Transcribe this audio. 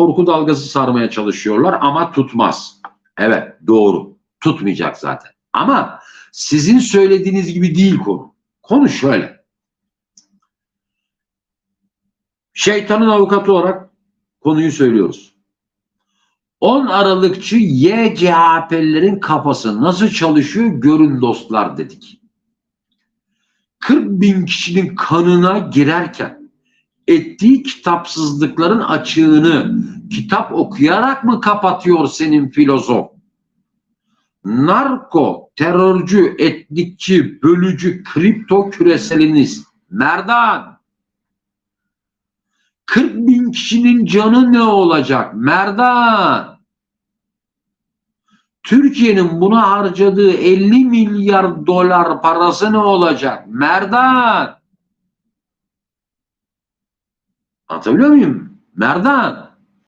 korku dalgası sarmaya çalışıyorlar ama tutmaz. Evet doğru. Tutmayacak zaten. Ama sizin söylediğiniz gibi değil konu. Konu şöyle. Şeytanın avukatı olarak konuyu söylüyoruz. 10 Aralıkçı YCHP'lilerin kafası nasıl çalışıyor görün dostlar dedik. 40 bin kişinin kanına girerken ettiği kitapsızlıkların açığını kitap okuyarak mı kapatıyor senin filozof? Narko, terörcü, etnikçi, bölücü, kripto küreseliniz. Merdan. 40 bin kişinin canı ne olacak? Merdan. Türkiye'nin buna harcadığı 50 milyar dolar parası ne olacak? Merdan. Anlatabiliyor muyum? Merdan.